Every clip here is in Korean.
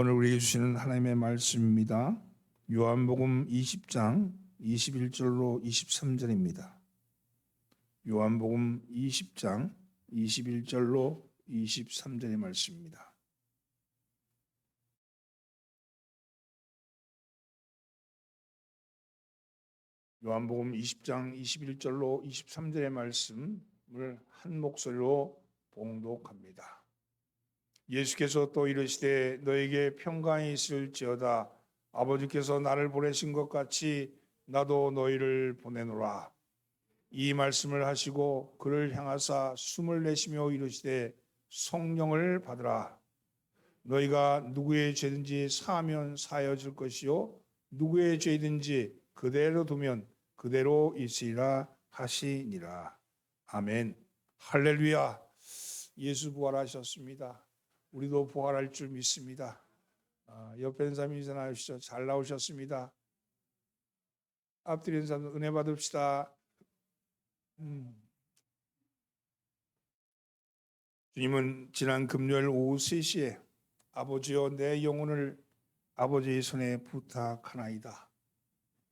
오늘 우리에게 주시는 하나님의 말씀입니다. 요한복음 20장 21절로 23절입니다. 요한복음 20장 21절로 23절의 말씀입니다. 요한복음 20장 21절로 23절의 말씀을 한 목소리로 봉독합니다. 예수께서 또 이르시되 너에게 평강이 있을지어다. 아버지께서 나를 보내신 것 같이 나도 너희를 보내노라. 이 말씀을 하시고 그를 향하사 숨을 내쉬며 이르시되 성령을 받으라. 너희가 누구의 죄든지 사하면 사여질 것이요 누구의 죄든지 그대로 두면 그대로 있으리라 하시니라. 아멘. 할렐루야. 예수 부활하셨습니다. 우리도 부활할 줄 믿습니다. 아, 옆에 있는 사람 인사 나오시죠. 잘 나오셨습니다. 앞뒤에 있는 사람 은혜 받읍시다. 음. 주님은 지난 금요일 오후 3시에 아버지여 내 영혼을 아버지의 손에 부탁하나이다.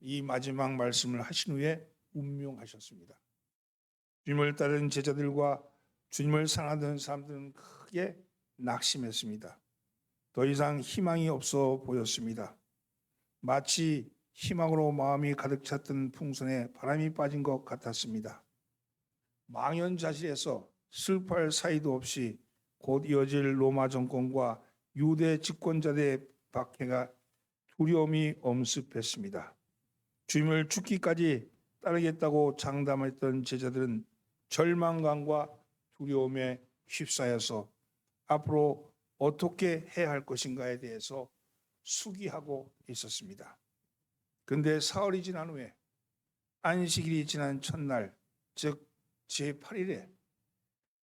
이 마지막 말씀을 하신 후에 운명하셨습니다. 주님을 따르는 제자들과 주님을 사랑하던 사람들은 크게 낙심했습니다. 더 이상 희망이 없어 보였습니다. 마치 희망으로 마음이 가득 찼던 풍선에 바람이 빠진 것 같았습니다. 망연자실해서 슬퍼할 사이도 없이 곧 이어질 로마 정권과 유대 집권자들의 박해가 두려움이 엄습했습니다. 주님을 죽기까지 따르겠다고 장담했던 제자들은 절망감과 두려움에 휩싸여서 앞으로 어떻게 해야 할 것인가에 대해서 수기하고 있었습니다. 근데 사흘이 지난 후에 안식일이 지난 첫날, 즉 제8일에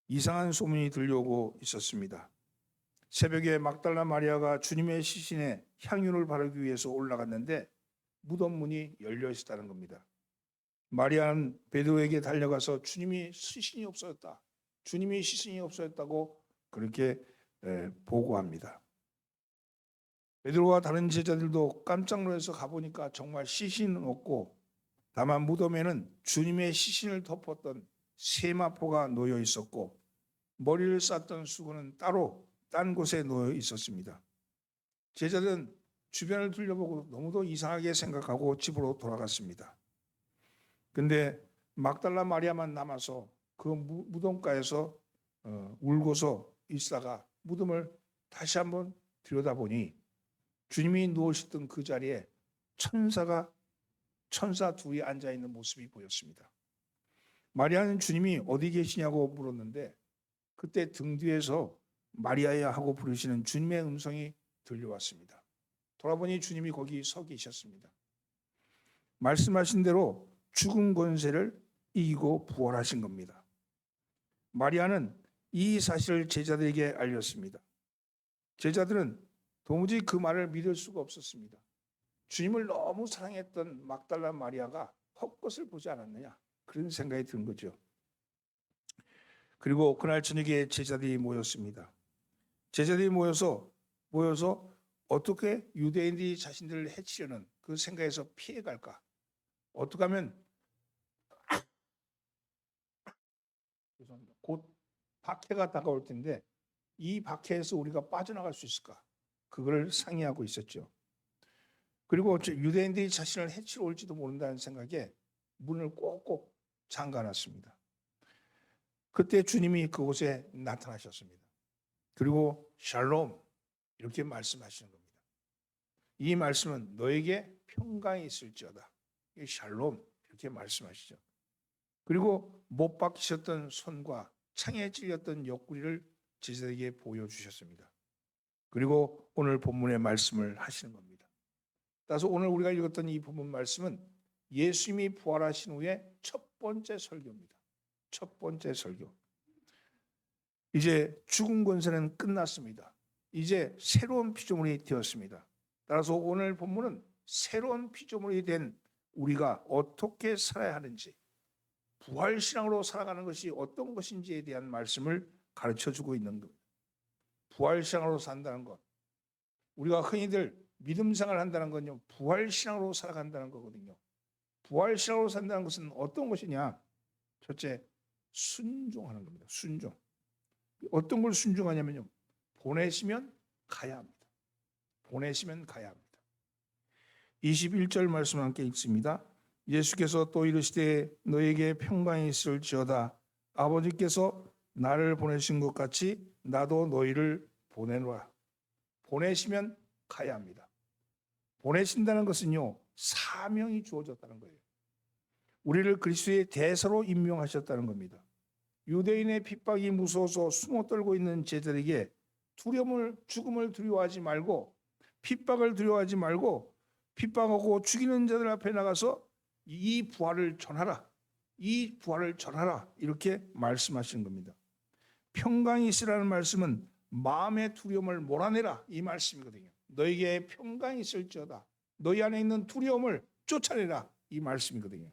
이상한 소문이 들려오고 있었습니다. 새벽에 막달라 마리아가 주님의 시신에 향유를 바르기 위해서 올라갔는데 무덤 문이 열려 있었다는 겁니다. 마리아는 베드로에게 달려가서 주님이 시신이 없어졌다. 주님이 시신이 없어졌다고 그렇게 보고합니다. 베드로와 다른 제자들도 깜짝 놀라서 가보니까 정말 시신은 없고 다만 무덤에는 주님의 시신을 덮었던 세마포가 놓여 있었고 머리를 쌌던 수건은 따로 딴 곳에 놓여 있었습니다. 제자들은 주변을 둘러보고 너무도 이상하게 생각하고 집으로 돌아갔습니다. 근데 막달라 마리아만 남아서 그 무덤가에서 어, 울고서 있다가 무덤을 다시 한번 들여다보니 주님이 누우셨던 그 자리에 천사가 천사 둘이 앉아 있는 모습이 보였습니다. 마리아는 주님이 어디 계시냐고 물었는데 그때 등 뒤에서 마리아야 하고 부르시는 주님의 음성이 들려왔습니다. 돌아보니 주님이 거기 서 계셨습니다. 말씀하신 대로 죽은 권세를 이기고 부활하신 겁니다. 마리아는 이 사실을 제자들에게 알렸습니다. 제자들은 도무지 그 말을 믿을 수가 없었습니다. 주님을 너무 사랑했던 막달라 마리아가 헛것을 보지 않았느냐 그런 생각이 든 거죠. 그리고 그날 저녁에 제자들이 모였습니다. 제자들이 모여서 모여서 어떻게 유대인들이 자신들을 해치려는 그 생각에서 피해갈까? 어떻게 하면 곧 박해가 다가올 텐데 이 박해에서 우리가 빠져나갈 수 있을까? 그걸 상의하고 있었죠. 그리고 유대인들이 자신을 해치러 올지도 모른다는 생각에 문을 꼭꼭 잠가놨습니다. 그때 주님이 그곳에 나타나셨습니다. 그리고 샬롬 이렇게 말씀하시는 겁니다. 이 말씀은 너에게 평강이 있을지어다. 샬롬 이렇게 말씀하시죠. 그리고 못 박히셨던 손과 창에 찔렸던 옆구리를 제자에게 보여주셨습니다. 그리고 오늘 본문의 말씀을 하시는 겁니다. 따라서 오늘 우리가 읽었던 이 본문 말씀은 예수님이 부활하신 후에 첫 번째 설교입니다. 첫 번째 설교. 이제 죽은 권세는 끝났습니다. 이제 새로운 피조물이 되었습니다. 따라서 오늘 본문은 새로운 피조물이 된 우리가 어떻게 살아야 하는지 부활 신앙으로 살아가는 것이 어떤 것인지에 대한 말씀을 가르쳐 주고 있는 겁니다. 부활 신앙으로 산다는 것. 우리가 흔히들 믿음 생활을 한다는 건요 부활 신앙으로 살아간다는 거거든요. 부활 신앙으로 산다는 것은 어떤 것이냐? 첫째 순종하는 겁니다. 순종. 어떤 걸 순종하냐면요. 보내시면 가야 합니다. 보내시면 가야 합니다. 21절 말씀 함께 읽습니다. 예수께서 또 이르시되 너에게 평강이 있을지어다 아버지께서 나를 보내신 것 같이 나도 너희를 보내노라. 보내시면 가야 합니다. 보내신다는 것은요 사명이 주어졌다는 거예요. 우리를 그리스도의 대사로 임명하셨다는 겁니다. 유대인의 핍박이 무서워서 숨어 떨고 있는 제자들에게 두려움을 죽음을 두려워하지 말고 핍박을 두려워하지 말고 핍박하고 죽이는 자들 앞에 나가서 이 부활을 전하라. 이 부활을 전하라. 이렇게 말씀하시는 겁니다. 평강이 있으라는 말씀은 마음의 두려움을 몰아내라 이 말씀이거든요. 너에게 평강이 있을지어다. 너희 안에 있는 두려움을 쫓아내라 이 말씀이거든요.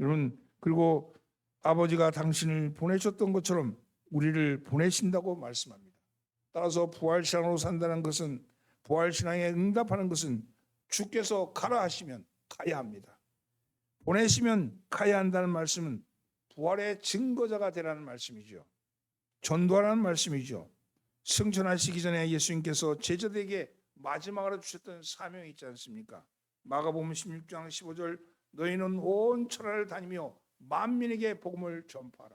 여러분 그리고 아버지가 당신을 보내셨던 것처럼 우리를 보내신다고 말씀합니다. 따라서 부활신앙으로 산다는 것은 부활신앙에 응답하는 것은 주께서 가라 하시면 가야 합니다. 보내시면 가야 한다는 말씀은 부활의 증거자가 되라는 말씀이죠. 전도하라는 말씀이죠. 승천하시기 전에 예수님께서 제자들에게 마지막으로 주셨던 사명이 있지 않습니까? 마가복음 16장 15절 너희는 온 천하를 다니며 만민에게 복음을 전파하라.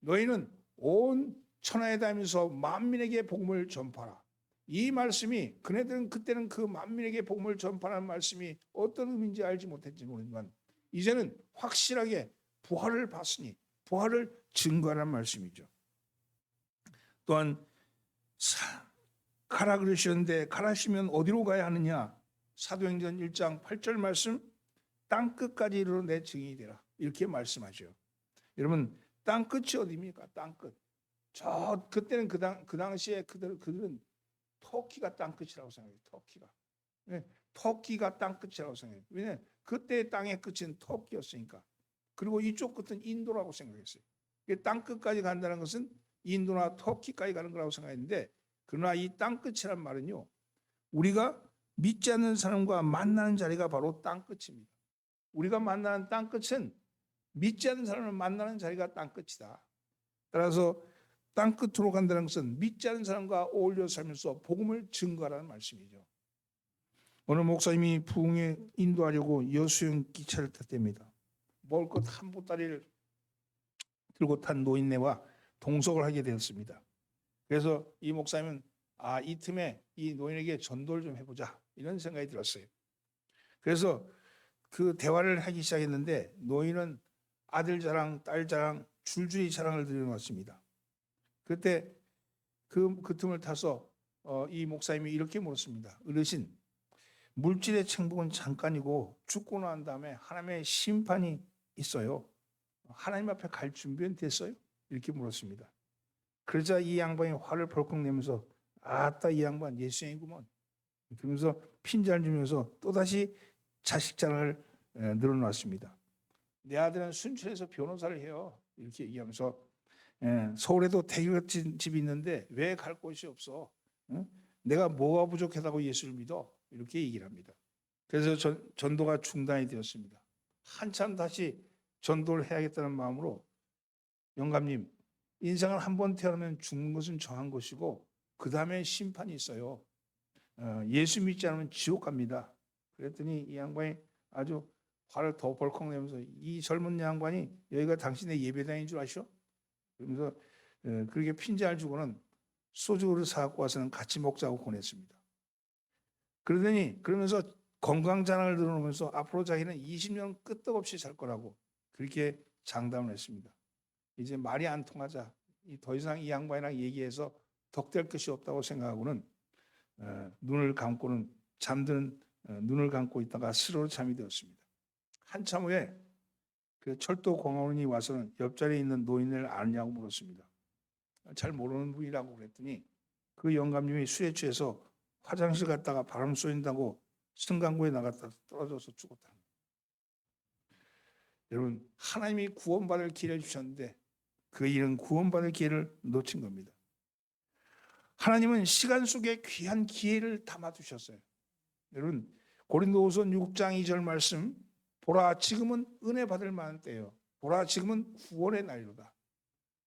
너희는 온 천하에 다니면서 만민에게 복음을 전파하라. 이 말씀이 그네들은 그때는 그 만민에게 복음을 전파하는 말씀이 어떤 의미인지 알지 못했지 모르지만 이제는 확실하게 부활을 봤으니 부활을 증거하는 말씀이죠. 또한 사, 가라 그러셨는데 가라시면 어디로 가야 하느냐? 사도행전 1장 8절 말씀 땅 끝까지 이르러 내 증인이 되라. 이렇게 말씀하죠. 여러분 땅 끝이 어디입니까? 땅 끝. 저 그때는 그, 당, 그 당시에 그들 그들은 터키가 땅 끝이라고 생각해요. 터키가. 네, 터키가 땅 끝이라고 생각해요. 왜냐 그때 땅의 끝은 터키였으니까. 그리고 이쪽 끝은 인도라고 생각했어요. 땅 끝까지 간다는 것은 인도나 터키까지 가는 거라고 생각했는데 그러나 이 땅 끝이란 말은요. 우리가 믿지 않는 사람과 만나는 자리가 바로 땅 끝입니다. 우리가 만나는 땅 끝은 믿지 않는 사람을 만나는 자리가 땅 끝이다. 따라서 땅 끝으로 간다는 것은 믿지 않는 사람과 어울려 살면서 복음을 증거하라는 말씀이죠. 오늘 목사님이 부흥에 인도하려고 여수형 기차를 탔답니다. 먹을 것 한 보따리를 들고 탄 노인네와 동석을 하게 되었습니다. 그래서 이 목사님은 아, 이 틈에 이 노인에게 전도를 좀 해보자 이런 생각이 들었어요. 그래서 그 대화를 하기 시작했는데 노인은 아들 자랑, 딸 자랑, 줄줄이 자랑을 드려놨습니다. 그때 그, 그 틈을 타서 어, 이 목사님이 이렇게 물었습니다. 어르신, 물질의 행복은 잠깐이고 죽고 난 다음에 하나님의 심판이 있어요. 하나님 앞에 갈 준비는 됐어요? 이렇게 물었습니다. 그러자 이 양반이 화를 벌컥 내면서 아따 이 양반 예수님이구먼. 그러면서 핀잔 주면서 또다시 자식 자랑을 늘어놨습니다. 내 아들은 순천에서 변호사를 해요. 이렇게 얘기하면서 예, 서울에도 대기업집 집이 있는데 왜 갈 곳이 없어? 응? 내가 뭐가 부족하다고 예수를 믿어? 이렇게 얘기를 합니다. 그래서 전, 전도가 중단이 되었습니다. 한참 다시 전도를 해야겠다는 마음으로 영감님 인생을 한 번 태어나면 죽는 것은 정한 것이고 그 다음에 심판이 있어요. 어, 예수 믿지 않으면 지옥 갑니다. 그랬더니 이 양반이 아주 화를 더 벌컥 내면서 이 젊은 양반이 여기가 당신의 예배당인 줄 아시오? 그러면서 어, 그렇게 핀잔을 주고는 소주를 사갖고 와서는 같이 먹자고 보냈습니다. 그러더니 그러면서 건강 자랑을 들어놓으면서 앞으로 자기는 20년 끄떡없이 살 거라고 그렇게 장담을 했습니다. 이제 말이 안 통하자 더 이상 이 양반이랑 얘기해서 덕될 것이 없다고 생각하고는 어, 눈을 감고는 잠드는 어, 눈을 감고 있다가 스스로 잠이 되었습니다. 한참 후에 그 철도 공원이 와서는 옆자리에 있는 노인을 아느냐고 물었습니다. 잘 모르는 분이라고 그랬더니 그 영감님이 술에 취해서 화장실 갔다가 바람 쏘인다고 승강구에 나갔다 떨어져서 죽었다. 여러분 하나님이 구원받을 기회를 주셨는데 그 일은 구원받을 기회를 놓친 겁니다. 하나님은 시간 속에 귀한 기회를 담아 두셨어요. 여러분 고린도후서 6장 2절 말씀 보라 지금은 은혜 받을 만한 때요. 보라 지금은 구원의 날이로다.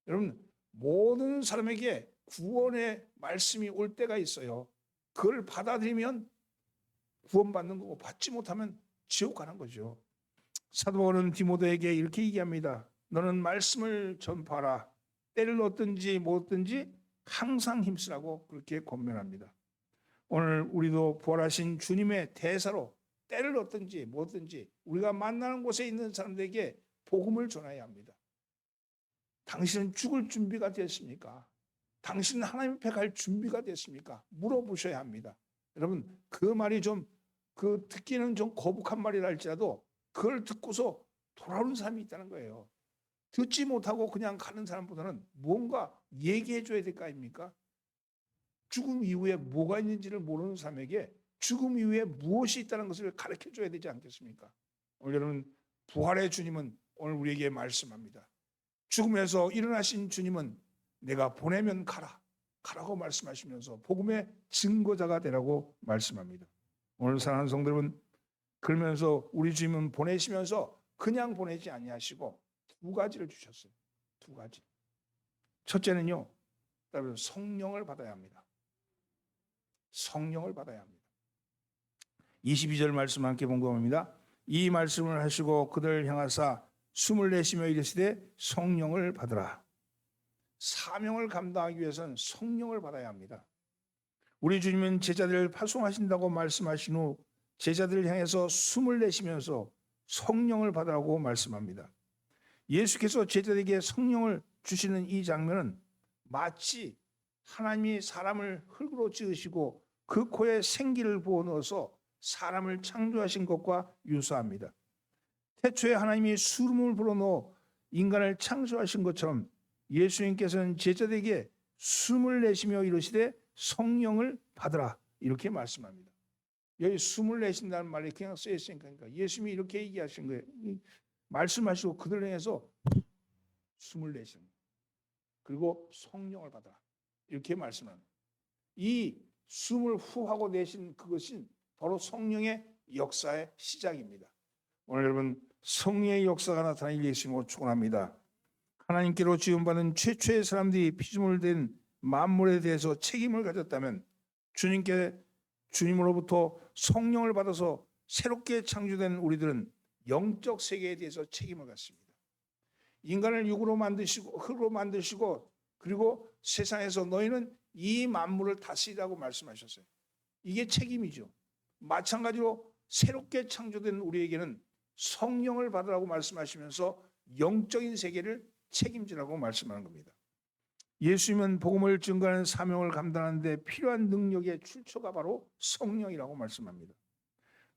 여러분 모든 사람에게 구원의 말씀이 올 때가 있어요. 그걸 받아들이면 구원받는 거고 받지 못하면 지옥 가는 거죠. 사도 바울은 디모데에게 이렇게 얘기합니다. 너는 말씀을 전파하라. 때를 얻든지 못 얻든지 항상 힘쓰라고 그렇게 권면합니다. 오늘 우리도 부활하신 주님의 대사로 때를 얻든지 못 얻든지 우리가 만나는 곳에 있는 사람들에게 복음을 전해야 합니다. 당신은 죽을 준비가 됐습니까? 당신은 하나님 앞에 갈 준비가 됐습니까? 물어보셔야 합니다. 여러분 그 말이 좀 그 듣기는 좀 거북한 말이라 할지라도 그걸 듣고서 돌아오는 사람이 있다는 거예요. 듣지 못하고 그냥 가는 사람보다는 뭔가 얘기해 줘야 될 거 아닙니까? 죽음 이후에 뭐가 있는지를 모르는 사람에게 죽음 이후에 무엇이 있다는 것을 가르쳐 줘야 되지 않겠습니까? 오늘 여러분 부활의 주님은 오늘 우리에게 말씀합니다. 죽음에서 일어나신 주님은 내가 보내면 가라. 가라고 말씀하시면서 복음의 증거자가 되라고 말씀합니다. 오늘 사랑하는 성도 여러분 그러면서 우리 주님은 보내시면서 그냥 보내지 아니하시고 두 가지를 주셨어요. 두 가지. 첫째는요. 성령을 받아야 합니다. 성령을 받아야 합니다. 22절 말씀 함께 본kom합니다. 이 말씀을 하시고 그들 향하사 숨을 내쉬며 이르시되 성령을 받으라. 사명을 감당하기 위해서는 성령을 받아야 합니다. 우리 주님은 제자들을 파송하신다고 말씀하신 후 제자들을 향해서 숨을 내쉬면서 성령을 받으라고 말씀합니다. 예수께서 제자들에게 성령을 주시는 이 장면은 마치 하나님이 사람을 흙으로 지으시고 그 코에 생기를 부어 넣어서 사람을 창조하신 것과 유사합니다. 태초에 하나님이 수름을 불어넣어 인간을 창조하신 것처럼 예수님께서는 제자들에게 숨을 내쉬며 이르시되 성령을 받으라 이렇게 말씀합니다. 여기 숨을 내쉰다는 말이 그냥 쓰여 있으니까 그러니까 예수님이 이렇게 얘기하신 거예요. 말씀하시고 그들 향해서 숨을 내시는 그리고 성령을 받아라 이렇게 말씀합니다. 이 숨을 후 하고 내신 그것이 바로 성령의 역사의 시작입니다. 오늘 여러분 성령의 역사가 나타나길 예수님으로 축원합니다. 하나님께로 지원받은 최초의 사람들이 피조물 된 만물에 대해서 책임을 가졌다면 주님께 주님으로부터 성령을 받아서 새롭게 창조된 우리들은 영적 세계에 대해서 책임을 갖습니다. 인간을 육으로 만드시고 흙으로 만드시고 그리고 세상에서 너희는 이 만물을 다스리라고 말씀하셨어요. 이게 책임이죠. 마찬가지로 새롭게 창조된 우리에게는 성령을 받으라고 말씀하시면서 영적인 세계를 책임지라고 말씀하는 겁니다. 예수님은 복음을 증거하는 사명을 감당하는데 필요한 능력의 출처가 바로 성령이라고 말씀합니다.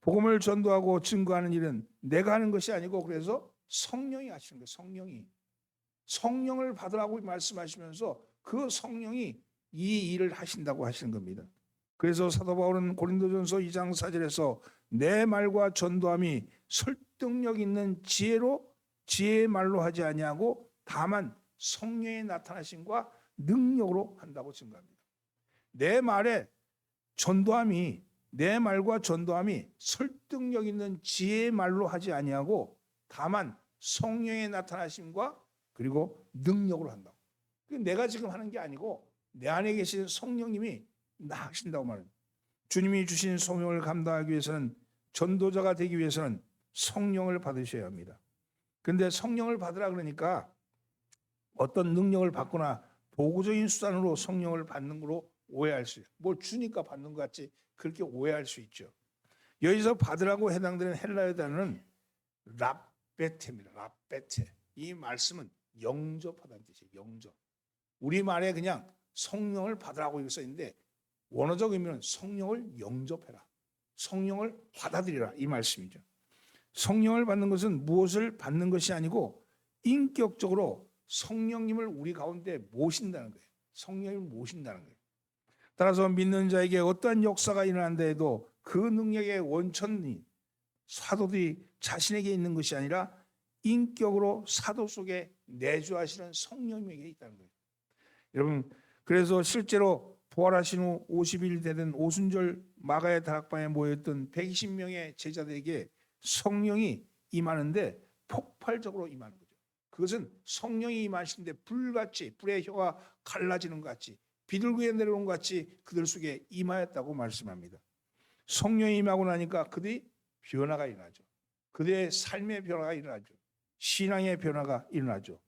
복음을 전도하고 증거하는 일은 내가 하는 것이 아니고 그래서 성령이 하시는 거예요. 성령이 성령을 받으라고 말씀하시면서 그 성령이 이 일을 하신다고 하시는 겁니다. 그래서 사도 바울은 고린도전서 2장 4절에서 내 말과 전도함이 설득력 있는 지혜로 지혜의 말로 하지 아니하고 다만 성령의 나타나심과 능력으로 한다고 증거합니다. 내 말에 전도함이 내 말과 전도함이 설득력 있는 지혜의 말로 하지 아니하고 다만 성령의 나타나심과 그리고 능력으로 한다고. 내가 지금 하는 게 아니고 내 안에 계신 성령님이 나 하신다고 말합니다. 주님이 주신 성령을 감당하기 위해서는 전도자가 되기 위해서는 성령을 받으셔야 합니다. 근데 성령을 받으라 그러니까 어떤 능력을 받거나 도구적인 수단으로 성령을 받는 거로 오해할 수 있어요. 뭘 주니까 받는 것 같지 그렇게 오해할 수 있죠. 여기서 받으라고 해당되는 헬라어 단어는 랍베테입니다. 랍베테. 이 말씀은 영접하다는 뜻이에요. 영접. 우리 말에 그냥 성령을 받으라고 이렇게 써 있는데 원어적 의미는 성령을 영접해라. 성령을 받아들이라 이 말씀이죠. 성령을 받는 것은 무엇을 받는 것이 아니고 인격적으로 성령님을 우리 가운데 모신다는 거예요. 성령님을 모신다는 거예요. 따라서 믿는 자에게 어떠한 역사가 일어난다 해도 그 능력의 원천이 사도들이 자신에게 있는 것이 아니라 인격으로 사도 속에 내주하시는 성령님에게 있다는 거예요. 여러분 그래서 실제로 부활하신 후 50일 되던 오순절 마가의 다락방에 모였던 120명의 제자들에게 성령이 임하는데 폭발적으로 임하는 거죠. 그것은 성령이 임하시는데 불같이 불의 혀가 갈라지는 것 같이 비둘기에 내려온 것 같이 그들 속에 임하였다고 말씀합니다. 성령이 임하고 나니까 그들이 변화가 일어나죠. 그들의 삶의 변화가 일어나죠. 신앙의 변화가 일어나죠.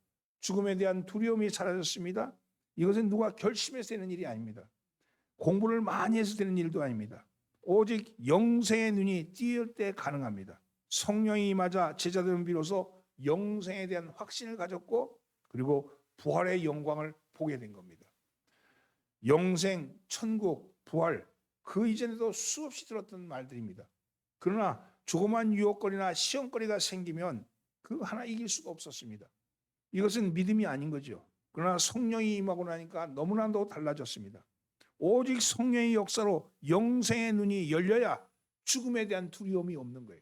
죽음에 대한 두려움이 사라졌습니다. 이것은 누가 결심해서 되는 일이 아닙니다. 공부를 많이 해서 되는 일도 아닙니다. 오직 영생의 눈이 띄을 때 가능합니다. 성령이 임하자 제자들은 비로소 영생에 대한 확신을 가졌고 그리고 부활의 영광을 보게 된 겁니다. 영생, 천국, 부활 그 이전에도 수없이 들었던 말들입니다. 그러나 조그만 유혹거리나 시험거리가 생기면 그 하나 이길 수가 없었습니다. 이것은 믿음이 아닌 거죠. 그러나 성령이 임하고 나니까 너무나도 달라졌습니다. 오직 성령의 역사로 영생의 눈이 열려야 죽음에 대한 두려움이 없는 거예요.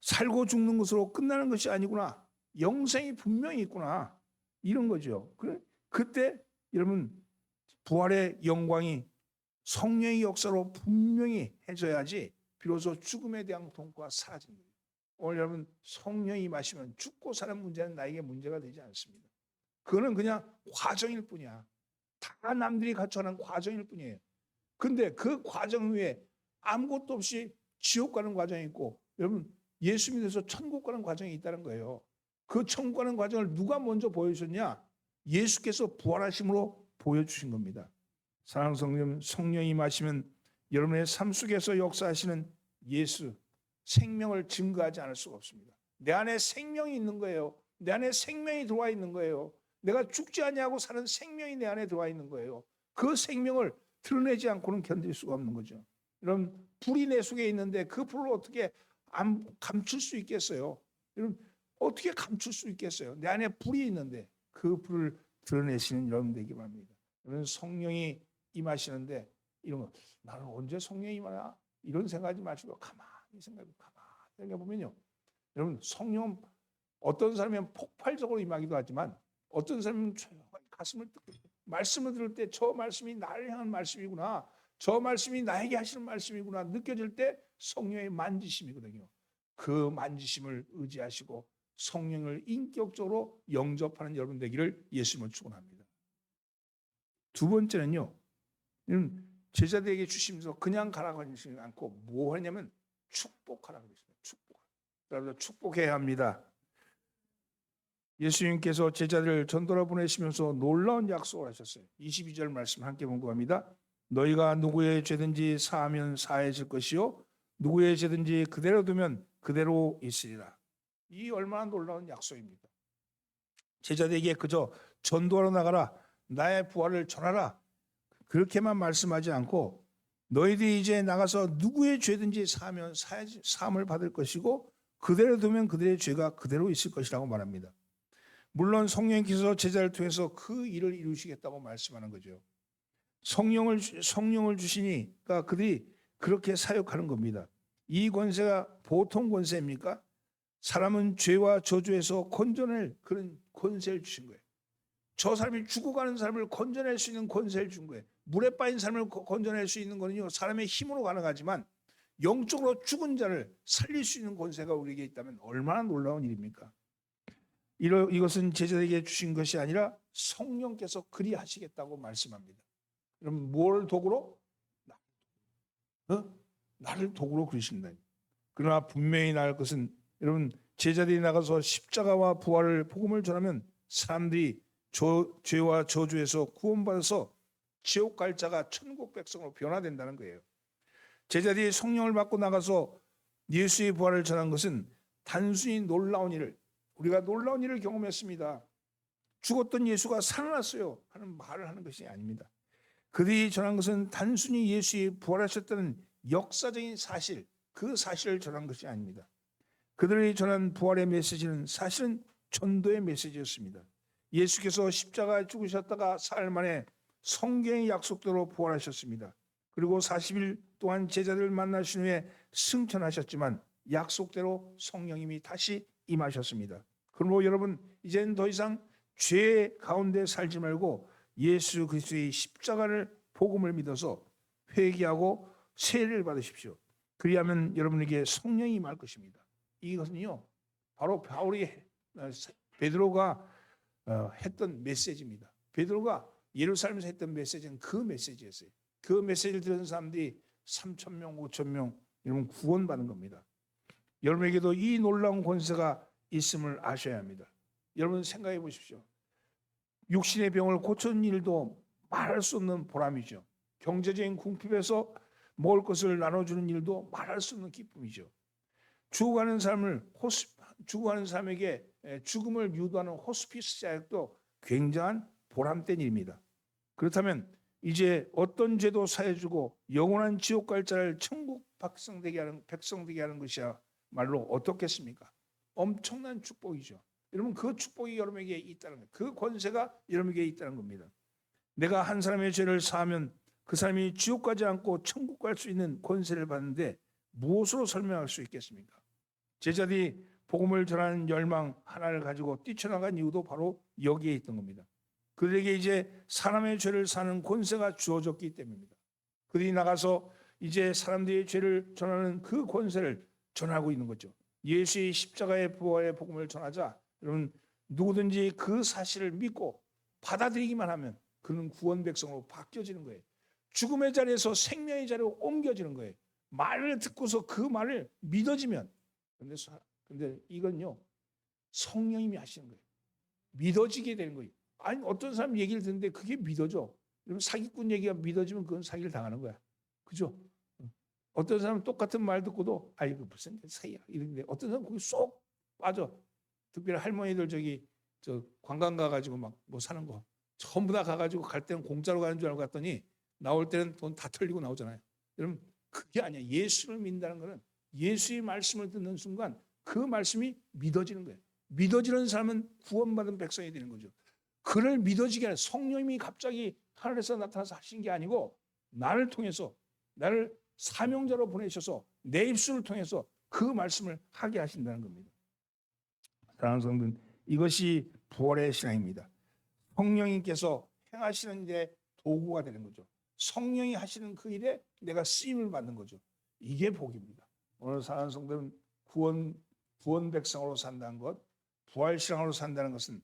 살고 죽는 것으로 끝나는 것이 아니구나. 영생이 분명히 있구나. 이런 거죠. 그때 여러분 부활의 영광이 성령의 역사로 분명히 해져야지 비로소 죽음에 대한 사라진 거예요. 오늘 여러분 성령이 마시면 죽고 사는 문제는 나에게 문제가 되지 않습니다. 그거는 그냥 과정일 뿐이야. 다 남들이 갖춰가는 과정일 뿐이에요. 근데 그 과정 위에 아무것도 없이 지옥 가는 과정이 있고 여러분 예수 믿어서 천국 가는 과정이 있다는 거예요. 그 천국 가는 과정을 누가 먼저 보여주셨냐? 예수께서 부활하심으로 보여주신 겁니다. 사랑하는 성령, 성령이 마시면 여러분의 삶 속에서 역사하시는 예수 생명을 증거하지 않을 수가 없습니다. 내 안에 생명이 있는 거예요. 내 안에 생명이 들어와 있는 거예요. 내가 죽지 아니하고 사는 생명이 내 안에 들어와 있는 거예요. 그 생명을 드러내지 않고는 견딜 수가 없는 거죠. 여러분 불이 내 속에 있는데 그 불을 어떻게 안 감출 수 있겠어요? 여러분 어떻게 감출 수 있겠어요? 내 안에 불이 있는데 그 불을 드러내시는 여러분 되기 바랍니다. 여러분 성령이 임하시는데 이런 거 나는 언제 성령이 임하나 이런 생각하지 마시고 가만히 생각해 가만히 생각해 보면요. 여러분 성령 어떤 사람은 폭발적으로 임하기도 하지만 어떤 사람은 조용하게 가슴을 뜨고 말씀을 들을 때 저 말씀이 나를 향한 말씀이구나. 저 말씀이 나에게 하시는 말씀이구나 느껴질 때 성령의 만지심이거든요. 그 만지심을 의지하시고 성령을 인격적으로 영접하는 여러분 되기를 예수님을 축원합니다. 두 번째는요. 여러분, 제자들에게 주시면서 그냥 가라고 하시지 않고 뭐 하냐면 축복하라고 그랬습니다. 축복. 여러분 축복해야 합니다. 예수님께서 제자들을 전도라 보내시면서 놀라운 약속을 하셨어요. 22절 말씀 함께 본고합니다. 너희가 누구의 죄든지 사하면 사해질 것이요 누구의 죄든지 그대로 두면 그대로 있으리라. 이 얼마나 놀라운 약속입니까? 제자들에게 그저 전도하러 나가라 나의 부활을 전하라 그렇게만 말씀하지 않고 너희들이 이제 나가서 누구의 죄든지 사하면 사함을 받을 것이고 그대로 두면 그들의 죄가 그대로 있을 것이라고 말합니다. 물론 성령께서 제자를 통해서 그 일을 이루시겠다고 말씀하는 거죠. 성령을 주- 성령을 주시니까 그들이 그렇게 사역하는 겁니다. 이 권세가 보통 권세입니까? 사람은 죄와 저주에서 건져낼 그런 권세를 주신 거예요. 저 사람이 죽어가는 사람을 건져낼 수 있는 권세를 준 거예요. 물에 빠진 사람을 거- 건져낼 수 있는 거는요 사람의 힘으로 가능하지만 영적으로 죽은 자를 살릴 수 있는 권세가 우리에게 있다면 얼마나 놀라운 일입니까? 이러, 이것은 제자에게 주신 것이 아니라 성령께서 그리 하시겠다고 말씀합니다. 그럼 뭘 도구로? 나, 어? 나를 도구로 그러신다. 그러나 분명히 나을 것은 여러분 제자들이 나가서 십자가와 부활을 복음을 전하면 사람들이 저, 죄와 저주에서 구원받아서 지옥 갈 자가 천국 백성으로 변화된다는 거예요. 제자들이 성령을 받고 나가서 예수의 부활을 전한 것은 단순히 놀라운 일을 우리가 놀라운 일을 경험했습니다. 죽었던 예수가 살아났어요 하는 말을 하는 것이 아닙니다. 그들이 전한 것은 단순히 예수의 부활하셨다는 역사적인 사실, 그 사실을 전한 것이 아닙니다. 그들이 전한 부활의 메시지는 사실은 전도의 메시지였습니다. 예수께서 십자가에 죽으셨다가 사흘 만에 성경의 약속대로 부활하셨습니다. 그리고 40일 동안 제자들을 만나신 후에 승천하셨지만 약속대로 성령님이 다시 임하셨습니다. 그러므로 여러분 이제는 더 이상 죄 가운데 살지 말고 예수 그리스도의 십자가를 복음을 믿어서 회개하고 세례를 받으십시오. 그리하면 여러분에게 성령이 임할 것입니다. 이것은요 바로 바울이 베드로가 어, 했던 메시지입니다. 베드로가 예루살렘에서 했던 메시지는 그 메시지였어요. 그 메시지를 들은 사람들이 3천 명, 5천 명 여러분 구원받은 겁니다. 여러분에게도 이 놀라운 권세가 있음을 아셔야 합니다. 여러분 생각해 보십시오. 육신의 병을 고친 일도 말할 수 없는 보람이죠. 경제적인 궁핍에서 먹을 것을 나눠주는 일도 말할 수 없는 기쁨이죠. 죽어가는 사람을 호스 죽어가는 에, 죽음을 유도하는 호스피스 사역도 굉장한 보람된 일입니다. 그렇다면 이제 어떤 죄도 사해주고 영원한 지옥 갈 자를 천국 백성 되게 하는 백성 되게 하는 것이야 말로 어떻겠습니까? 엄청난 축복이죠. 여러분 그 축복이 여러분에게 있다는 거예요. 그 권세가 여러분에게 있다는 겁니다. 내가 한 사람의 죄를 사하면 그 사람이 지옥 가지 않고 천국 갈 수 있는 권세를 받는데 무엇으로 설명할 수 있겠습니까? 제자들이 복음을 전하는 열망 하나를 가지고 뛰쳐나간 이유도 바로 여기에 있던 겁니다. 그들에게 이제 사람의 죄를 사는 권세가 주어졌기 때문입니다. 그들이 나가서 이제 사람들의 죄를 전하는 그 권세를 전하고 있는 거죠. 예수의 십자가의 부활의 복음을 전하자 여러분 누구든지 그 사실을 믿고 받아들이기만 하면 그는 구원 백성으로 바뀌어지는 거예요. 죽음의 자리에서 생명의 자리로 옮겨지는 거예요. 말을 듣고서 그 말을 믿어지면 근데 사- 근데 이건요 성령님이 하시는 거예요. 믿어지게 되는 거예요. 아니 어떤 사람 얘기를 듣는데 그게 믿어져. 그러면 사기꾼 얘기가 믿어지면 그건 사기를 당하는 거야. 그죠? 응. 어떤 사람은 똑같은 말 듣고도 아 이거 무슨 사기야 이런데 어떤 사람은 거기 쏙 빠져. 특별히 할머니들 저기 저 관광 가가지고 막 뭐 사는 거 전부 다 가가지고 갈 때는 공짜로 가는 줄 알고 갔더니 나올 때는 돈 다 털리고 나오잖아요. 여러분 그게 아니야. 예수를 믿는다는 거는 예수의 말씀을 듣는 순간 그 말씀이 믿어지는 거예요. 믿어지는 사람은 구원받은 백성이 되는 거죠. 그를 믿어지게 하는 성령님이 갑자기 하늘에서 나타나서 하신 게 아니고 나를 통해서 나를 사명자로 보내셔서 내 입술을 통해서 그 말씀을 하게 하신다는 겁니다. 사랑하는 성도는 이것이 부활의 신앙입니다. 성령님께서 행하시는 일에 도구가 되는 거죠. 성령이 하시는 그 일에 내가 쓰임을 받는 거죠. 이게 복입니다. 오늘 사는 성도는 구원 구원 백성으로 산다는 것, 부활 신앙으로 산다는 것은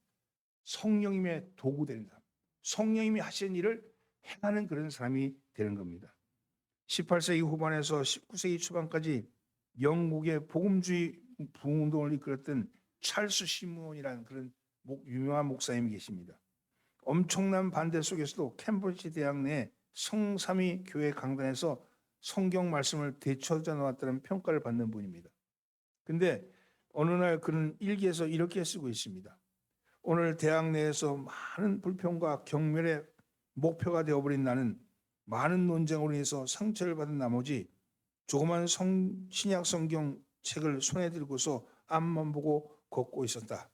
성령님의 도구 되는 사람, 성령님이 하시는 일을 행하는 그런 사람이 되는 겁니다. 18세기 후반에서 19세기 초반까지 영국의 복음주의 부흥운동을 이끌었던 찰스 시몬이라는 그런 목- 유명한 목사님이 계십니다. 엄청난 반대 속에서도 캠브리지 대학 내 성삼위 교회 강단에서 성경 말씀을 되찾아 놓았다는 평가를 받는 분입니다. 근데 어느 날 그는 일기에서 이렇게 쓰고 있습니다. 오늘 대학 내에서 많은 불평과 경멸의 목표가 되어버린 나는 많은 논쟁으로 인해서 상처를 받은 나머지 조그만 성, 신약 성경 책을 손에 들고서 앞만 보고 걷고 있었다.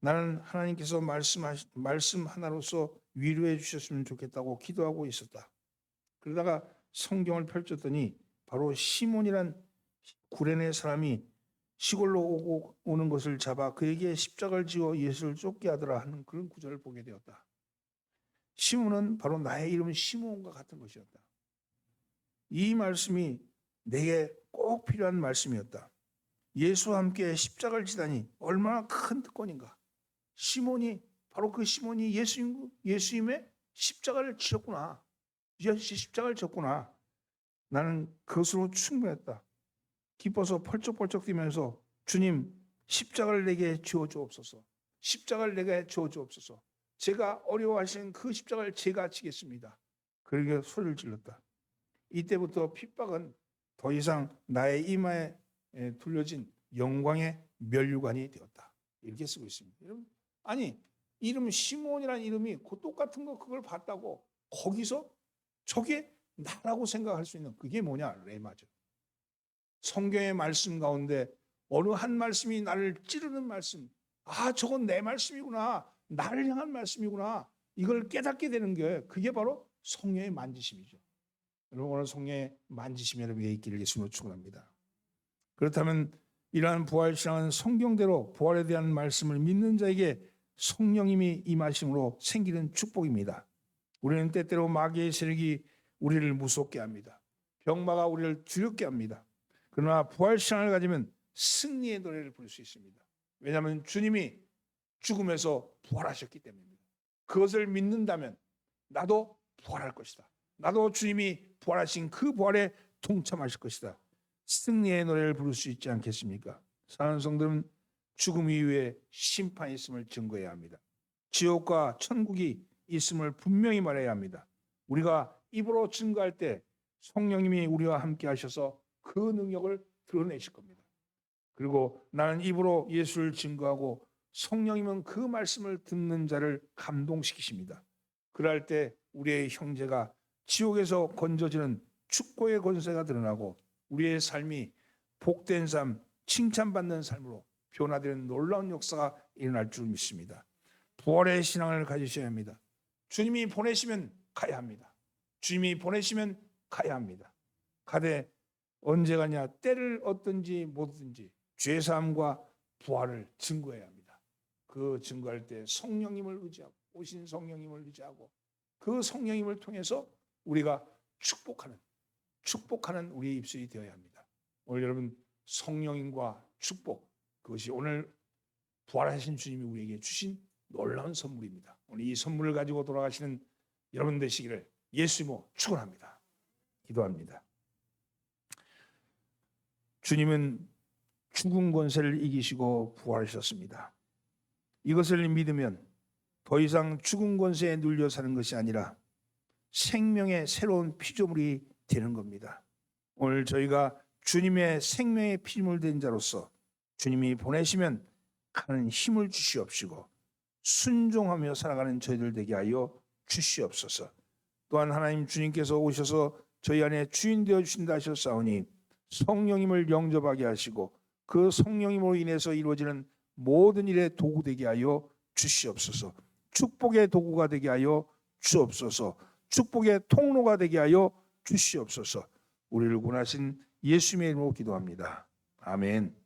나는 하나님께서 말씀하, 말씀 하나로서 위로해 주셨으면 좋겠다고 기도하고 있었다. 그러다가 성경을 펼쳤더니 바로 시몬이란 구레네 사람이 시골로 오고 오는 것을 잡아 그에게 십자가를 지어 예수를 쫓게 하더라 하는 그런 구절을 보게 되었다. 시몬은 바로 나의 이름 시몬과 같은 것이었다. 이 말씀이 내게 꼭 필요한 말씀이었다. 예수와 함께 십자가를 지다니 얼마나 큰 특권인가. 시몬이 바로 그 시몬이 예수님 예수님의 십자가를 지었구나. 예수 십자가를 졌구나. 나는 그것으로 충분했다. 기뻐서 펄쩍펄쩍 뛰면서 주님 십자가를 내게 지어 주옵소서. 십자가를 내게 지어 주옵소서. 제가 어려워하시는 그 십자가를 제가 지겠습니다. 그렇게 소리를 질렀다. 이때부터 핍박은 더 이상 나의 이마에 에, 둘려진 영광의 멸류관이 되었다. 이렇게 쓰고 있습니다. 아니 이름 시몬이라는 이름이 그 똑같은 거 그걸 봤다고 거기서 저게 나라고 생각할 수 있는 그게 뭐냐 레마죠. 성경의 말씀 가운데 어느 한 말씀이 나를 찌르는 말씀. 아, 저건 내 말씀이구나. 나를 향한 말씀이구나. 이걸 깨닫게 되는 게 그게 바로 성령의 만지심이죠. 여러분 오늘 성령의 만지심이 여러분에게 있기를 예수님으로 축원합니다. 그렇다면 이러한 부활 신앙은 성경대로 부활에 대한 말씀을 믿는 자에게 성령님이 임하심으로 생기는 축복입니다. 우리는 때때로 마귀의 세력이 우리를 무섭게 합니다. 병마가 우리를 두렵게 합니다. 그러나 부활 신앙을 가지면 승리의 노래를 부를 수 있습니다. 왜냐하면 주님이 죽음에서 부활하셨기 때문입니다. 그것을 믿는다면 나도 부활할 것이다. 나도 주님이 부활하신 그 부활에 동참하실 것이다. 승리의 노래를 부를 수 있지 않겠습니까? 사는 성들은 죽음 이후에 심판이 있음을 증거해야 합니다. 지옥과 천국이 있음을 분명히 말해야 합니다. 우리가 입으로 증거할 때 성령님이 우리와 함께 하셔서 그 능력을 드러내실 겁니다. 그리고 나는 입으로 예수를 증거하고 성령님은 그 말씀을 듣는 자를 감동시키십니다. 그럴 때 우리의 형제가 지옥에서 건져지는 축복의 권세가 드러나고 우리의 삶이 복된 삶, 칭찬받는 삶으로 변화되는 놀라운 역사가 일어날 줄 믿습니다. 부활의 신앙을 가지셔야 합니다. 주님이 보내시면 가야 합니다. 주님이 보내시면 가야 합니다. 가되 언제 가냐 때를 얻든지 못 얻든지 죄 사함과 부활을 증거해야 합니다. 그 증거할 때 성령님을 의지하고 오신 성령님을 의지하고 그 성령님을 통해서 우리가 축복하는 축복하는 우리의 입술이 되어야 합니다. 오늘 여러분 성령님과 축복 그것이 오늘 부활하신 주님이 우리에게 주신 놀라운 선물입니다. 오늘 이 선물을 가지고 돌아가시는 여러분 되시기를 예수님으로 축원합니다. 기도합니다. 주님은 죽은 권세를 이기시고 부활하셨습니다. 이것을 믿으면 더 이상 죽은 권세에 눌려 사는 것이 아니라 생명의 새로운 피조물이 되는 겁니다. 오늘 저희가 주님의 생명의 피조물 된 자로서 주님이 보내시면 가는 힘을 주시옵시고 순종하며 살아가는 저희들 되게 하여 주시옵소서. 또한 하나님 주님께서 오셔서 저희 안에 주인 되어 주신다 하셨사오니 성령님을 영접하게 하시고 그 성령님으로 인해서 이루어지는 모든 일의 도구 되게 하여 주시옵소서. 축복의 도구가 되게 하여 주옵소서. 축복의 통로가 되게 하여 주시옵소서. 우리를 구하신 예수님의 이름으로 기도합니다. 아멘.